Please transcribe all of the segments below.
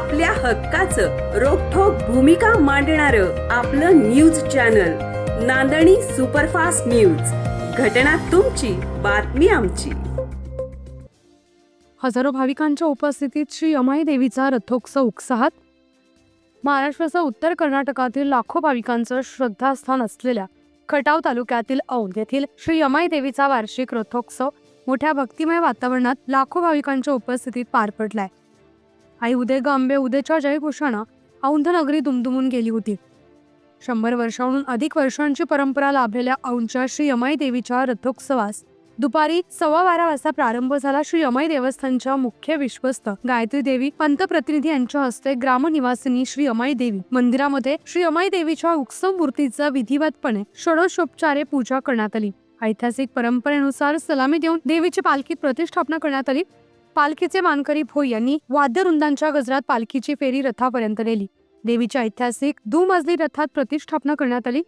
आपल्या हक्काचं रोखोक भूमिका मांडणार आपलं news channel Nandani superfast news. घटना तुमची बातमी आमची. हजारो भाविकांच्या उपस्थितीत श्री अमाई देवीचा रथोत्सव उत्साहात. महाराष्ट्रासह उत्तर कर्नाटकातील लाखो भाविकांचं श्रद्धास्थान असलेल्या खटाव तालुक्यातील औंध येथील श्री अमाई देवीचा वार्षिक रथोत्सव मोठ्या भक्तिमय वातावरणात लाखो भाविकांच्या उपस्थितीत पार पडलाय. आई उदय गांबे उदयच्या जयघोषानं औंध नगरी दुमदुमून गेली होती. शंभर वर्षाहून अधिक वर्षांची परंपरा लाभलेल्या औंधच्या श्री अमाई देवीच्या रथोत्सवास दुपारी सव्वा बारा वाजता प्रारंभ झाला. श्री यमाई देवस्थानच्या मुख्य विश्वस्त गायत्री देवी पंतप्रतिनिधी यांच्या हस्ते ग्रामनिवासिनी श्री अमाई देवी मंदिरामध्ये श्री अमाई देवीच्या उत्सव मूर्तीचा विधिवतपणे षडोषोपचारे पूजा करण्यात आली. ऐतिहासिक परंपरेनुसार सलामी देऊन देवीची पालखी प्रतिष्ठापना करण्यात आली. पालखीचे मानकरी भोई यांनी वाद्यवृंदांच्या गजरात पालखीची फेरी रथापर्यंत नेली. देवीच्या ऐतिहासिक दुमजली रथात प्रतिष्ठापना करण्यात आली.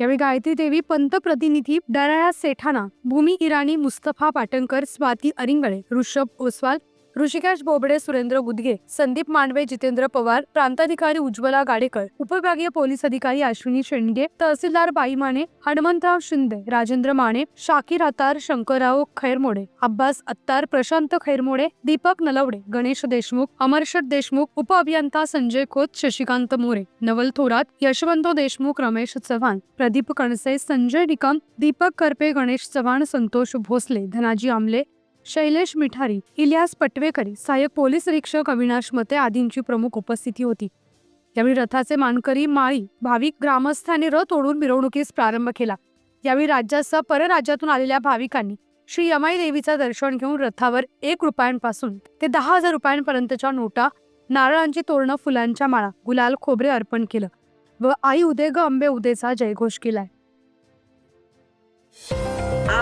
यावेळी गायत्री देवी पंतप्रतिनिधी डराया सेठाना भूमी इराणी मुस्तफा पाटणकर स्वाती अरिंगळे ऋषभ ओसवाल ऋषिकेश बोबडे सुरेंद्र गुदगे संदीप मांडवे जितेंद्र पवार प्रांताधिकारी उज्ज्वला गाडेकर उपविभागीय पोलीस अधिकारी अश्विनी शेंडगे तहसीलदार बाई माने हनुमंतराव शिंदे राजेंद्र माने शाकीर अतार शंकरराव खैरमोडे अब्बास अत्तार प्रशांत खैरमोडे दीपक नलवडे गणेश देशमुख अमरशद देशमुख उपअभियंता संजय खोत शशिकांत मोरे नवल थोरात यशवंत देशमुख रमेश चव्हाण प्रदीप कणसे संजय निकम दीपक करपे गणेश चव्हाण संतोष भोसले धनाजी आमले शैलेश मिठारी इलियास पटवेकरी सहाय्यक पोलीस निरीक्षक अविनाश मते आदींची प्रमुख उपस्थिती होती. यावेळी रथाचे मानकरी माळी भाविक ग्रामस्थांनी रथ ओढून मिरवणुकीस प्रारंभ केला. यावेळी राज्यासह परराज्यातून आलेल्या भाविकांनी श्री यमाई देवीचं दर्शन घेऊन रथावर एक रुपयांपासून ते दहा हजार रुपयांपर्यंतच्या नोटा नारळांची तोरणं फुलांच्या माळा गुलाल खोबरे अर्पण केलं व आई उदे ग अंबे उदेचा जयघोष केलाय.